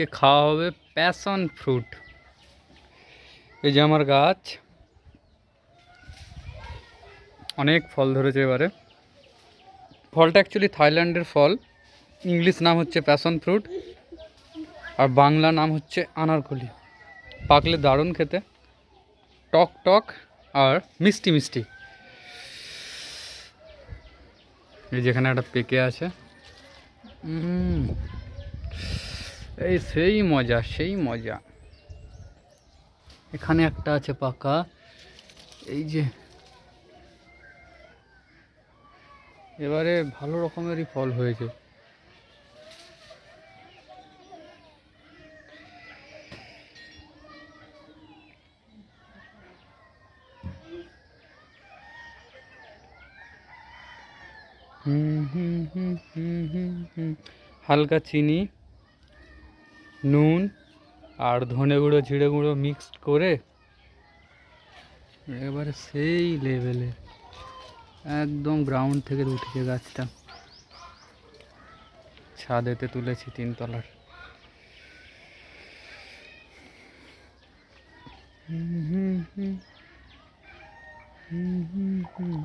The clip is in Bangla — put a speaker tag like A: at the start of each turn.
A: খাওয়া হবে প্যাশন ফ্রুট এই যে আমার গাছ অনেক ফল ধরেছে এবারে। ফলটা অ্যাকচুয়ালি থাইল্যান্ডের ফল ইংলিশ নাম হচ্ছে প্যাশন ফ্রুট আর বাংলা নাম হচ্ছে আনারকলি। পাকলে দারুণ খেতে। টক টক আর মিষ্টি মিষ্টি। এই যেখানে একটা পেকে আছে। উম, এই সেই মজা সেই মজা। এখানে একটা আছে পাকা। এই যে এবারে ভালো রকমেরই ফল হয়েছে। হালকা চিনি। নুন আর ধনে গুঁড়ো, জিরে গুঁড়ো মিক্সড করে এবারে সেই লেভেলে একদম গ্রাউন্ড থেকে উঠেছে গাছটা ছাদেতে তুলেছি তিনতলার। হুম হুম হুম হুম হুম হুম।